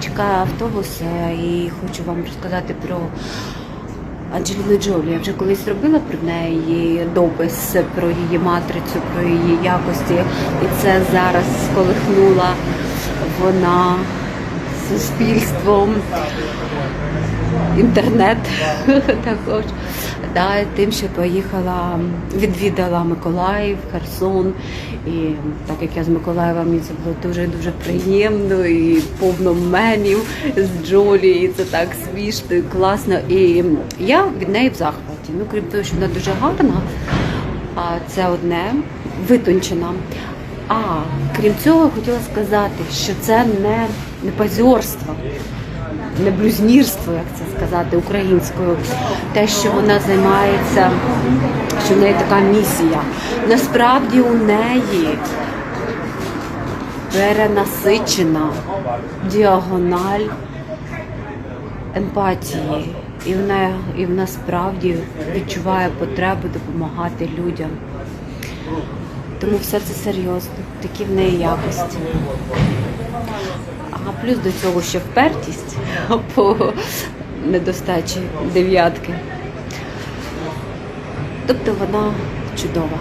чекаю автобус е, і хочу вам розказати про Анджеліну Джолі. Я вже колись робила про неї допис про її матрицю, про її якості. І це зараз сколихнула вона суспільством, інтернет також. Да, тим, що поїхала, відвідала Миколаїв, Херсон. І так як я з Миколаєва, мені це було дуже дуже приємно і повно мемів з Джолі. І це так смішно і класно. І я від неї в захваті. Ну, крім того, що вона дуже гарна, а це одне витончена. А крім цього, хотіла сказати, що це не, не позорство не блюзнірство, як це сказати, українською, те, що вона займається, що в неї така місія. Насправді у неї перенасичена діагональ емпатії. І вона, і вона справді відчуває потребу допомагати людям. Тому все це серйозно, такі в неї якості. А плюс до цього ще впертість по недостачі дев'ятки. Тобто вона чудова.